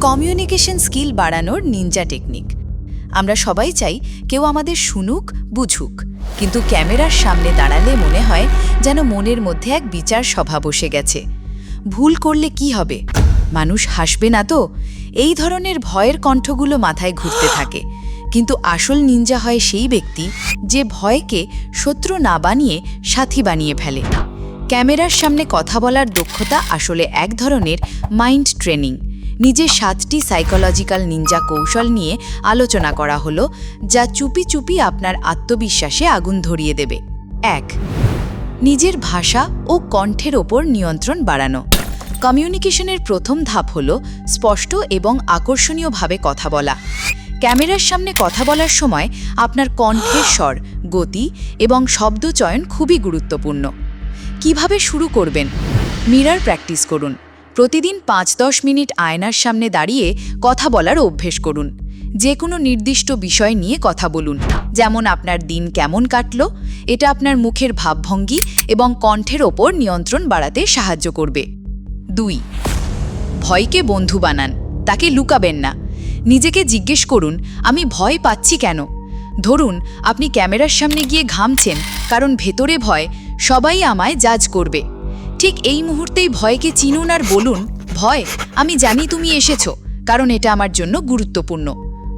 Communication skill বাড়ানোর ninja technique. আমরা সবাই চাই কেউ আমাদের শুনুক, বুঝুক, কিন্তু ক্যামেরার সামনে দাঁড়ালে মনে হয় যেন মনের মধ্যে এক বিচার সভা বসে গেছে। ভুল করলে কি হবে? মানুষ হাসবে না তো? এই ধরনের ভয়ের কণ্ঠগুলো মাথায় ঘুরতে থাকে। কিন্তু আসল নিনজা হয় সেই ব্যক্তি যে ভয়কে শত্রু না বানিয়ে সাথী বানিয়ে ফেলে। ক্যামেরার সামনে কথা বলার দক্ষতা আসলে এক ধরনের মাইন্ড ট্রেনিং। নিজের সাতটি সাইকোলজিক্যাল নিনজা কৌশল নিয়ে আলোচনা করা হলো, যা চুপি চুপি আপনার আত্মবিশ্বাসে আগুন ধরিয়ে দেবে। এক, নিজের ভাষা ও কণ্ঠের ওপর নিয়ন্ত্রণ বাড়ানো। কমিউনিকেশনের প্রথম ধাপ হল স্পষ্ট এবং আকর্ষণীয়ভাবে কথা বলা। ক্যামেরার সামনে কথা বলার সময় আপনার কণ্ঠের স্বর, গতি এবং শব্দচয়ন খুবই গুরুত্বপূর্ণ। কীভাবে শুরু করবেন? মিরার প্র্যাকটিস করুন। প্রতিদিন পাঁচ দশ মিনিট আয়নার সামনে দাঁড়িয়ে কথা বলার অভ্যেস করুন। যে কোনো নির্দিষ্ট বিষয় নিয়ে কথা বলুন। যেমন আপনার দিন কেমন কাটল, এটা আপনার মুখের ভাবভঙ্গি এবং কণ্ঠের ওপর নিয়ন্ত্রণ বাড়াতে সাহায্য করবে। দুই, ভয়কে বন্ধু বানান। তাকে লুকাবেন না। নিজেকে জিজ্ঞেস করুন, আমি ভয় পাচ্ছি কেন? ধরুন, আপনি ক্যামেরার সামনে গিয়ে ঘামছেন, কারণ ভেতরে ভয় সবাই আমায় জাজ করবে। ঠিক এই মুহূর্তেই ভয়কে চিনুন আর বলুন, ভয়, আমি জানি তুমি এসেছ, কারণ এটা আমার জন্য গুরুত্বপূর্ণ।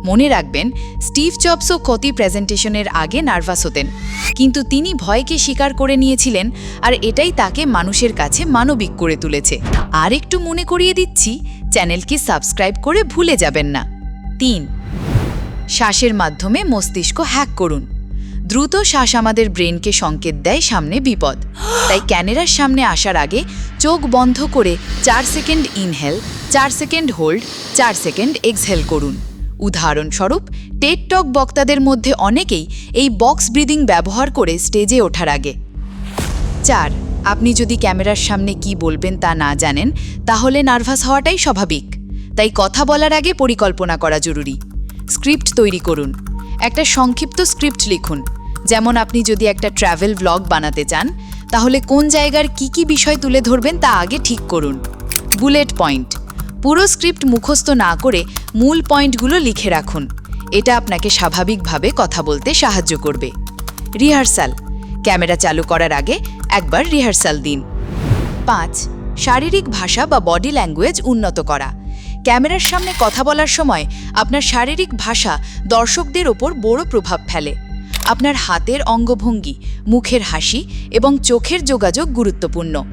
মনে রাখবেন, স্টিভ জবসও ক্ষতি প্রেজেন্টেশনের আগে নার্ভাস হতেন, কিন্তু তিনি ভয়কে স্বীকার করে নিয়েছিলেন আর এটাই তাকে মানুষের কাছে মানবিক করে তুলেছে। আর একটু মনে করিয়ে দিচ্ছি, চ্যানেলকে সাবস্ক্রাইব করে ভুলে যাবেন না। তিন, শ্বাসের মাধ্যমে মস্তিষ্ক হ্যাক করুন। দ্রুত শ্বাস আমাদের ব্রেনকে সংকেত দেয় সামনে বিপদ। তাই ক্যামেরার সামনে আসার আগে চোখ বন্ধ করে চার সেকেন্ড ইনহেল চার সেকেন্ড হোল্ড চার সেকেন্ড এক্সহেল করুন। উদাহরণস্বরূপ টেট টক বক্তাদের মধ্যে অনেকেই এই বক্স ব্রিদিং ব্যবহার করে স্টেজে ওঠার আগে। চার, আপনি যদি ক্যামেরার সামনে কি বলবেন তা না জানেন, তাহলে নার্ভাস হওয়াটাই স্বাভাবিক। তাই কথা বলার আগে পরিকল্পনা করা জরুরি। স্ক্রিপ্ট তৈরি করুন। একটা সংক্ষিপ্ত স্ক্রিপ্ট লিখুন। যেমন আপনি যদি একটা ট্র্যাভেল ব্লগ বানাতে চান, তাহলে কোন জায়গার কি কি বিষয় তুলে ধরবেন তা আগে ঠিক করুন। বুলেট পয়েন্ট পুরো স্ক্রিপ্ট মুখস্থ না করে মূল পয়েন্টগুলো লিখে রাখুন। এটা আপনাকে স্বাভাবিকভাবে কথা বলতে সাহায্য করবে। রিহার্সাল ক্যামেরা চালু করার আগে একবার রিহার্সাল দিন। পাঁচ, শারীরিক ভাষা বা বডি ল্যাঙ্গুয়েজ উন্নত করা। ক্যামেরার সামনে কথা বলার সময় আপনার শারীরিক ভাষা দর্শকদের ওপর বড় প্রভাব ফেলে। আপনার হাতের অঙ্গভঙ্গি, মুখের হাসি এবং চোখের যোগাযোগ গুরুত্বপূর্ণ।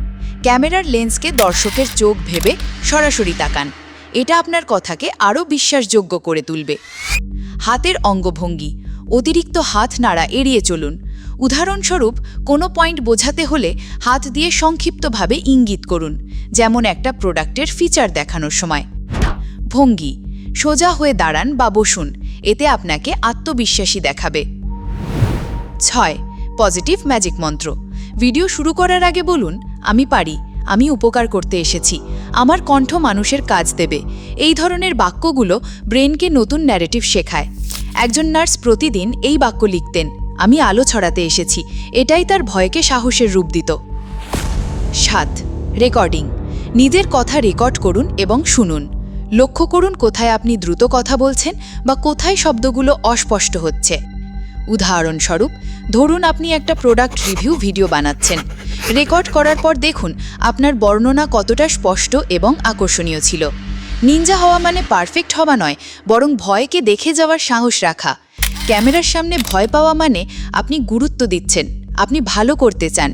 ক্যামেরার লেন্সকে দর্শকের চোখ ভেবে সরাসরি তাকান। এটা আপনার কথাকে আরও বিশ্বাসযোগ্য করে তুলবে। হাতের অঙ্গভঙ্গি, অতিরিক্ত হাত নাড়া এড়িয়ে চলুন। উদাহরণস্বরূপ, কোনো পয়েন্ট বোঝাতে হলে হাত দিয়ে সংক্ষিপ্তভাবে ইঙ্গিত করুন, যেমন একটা প্রোডাক্টের ফিচার দেখানোর সময়। ভঙ্গি, সোজা হয়ে দাঁড়ান বা বসুন, এতে আপনাকে আত্মবিশ্বাসী দেখাবে। ছয়, পজিটিভ ম্যাজিক মন্ত্র। ভিডিও শুরু করার আগে বলুন, আমি পারি, আমি উপকার করতে এসেছি, আমার কণ্ঠ মানুষের কাজ দেবে। এই ধরনের বাক্যগুলো ব্রেনকে নতুন ন্যারেটিভ শেখায়। একজন নার্স প্রতিদিন এই বাক্য লিখতেন, আমি আলো ছড়াতে এসেছি, এটাই তার ভয়কে সাহসের রূপ দিত। সাত, রেকর্ডিং, নিজের কথা রেকর্ড করুন এবং শুনুন। লক্ষ্য করুন কোথায় আপনি দ্রুত কথা বলছেন বা কোথায় শব্দগুলো অস্পষ্ট হচ্ছে। উদাহরণস্বরূপ, ধরুন আপনি একটা প্রোডাক্ট রিভিউ ভিডিও বানাচ্ছেন। রেকর্ড করার পর দেখুন, আপনার বর্ণনা কতটা স্পষ্ট এবং আকর্ষণীয় ছিল। নিনজা হওয়া মানে পারফেক্ট হওয়া নয়, বরং ভয়কে দেখে যাওয়ার সাহস রাখা। ক্যামেরার সামনে ভয় পাওয়া মানে আপনি গুরুত্ব দিচ্ছেন, আপনি ভালো করতে চান।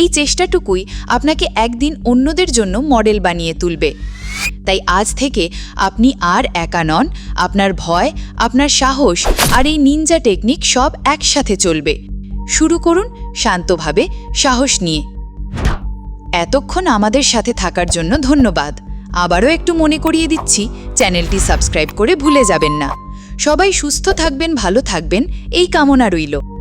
এই চেষ্টাটুকুই আপনাকে একদিন অন্যদের জন্য মডেল বানিয়ে তুলবে। তাই আজ থেকে আপনি আর একা নন, আপনার ভয়, আপনার সাহস আর এই নিনজা টেকনিক সব একসাথে চলবে। শুরু করুন শান্তভাবে সাহস নিয়ে। এতক্ষণ আমাদের সাথে থাকার জন্য ধন্যবাদ। আবারও একটু মনে করিয়ে দিচ্ছি, চ্যানেলটি সাবস্ক্রাইব করে ভুলে যাবেন না। সবাই সুস্থ থাকবেন, ভালো থাকবেন, এই কামনা রইল।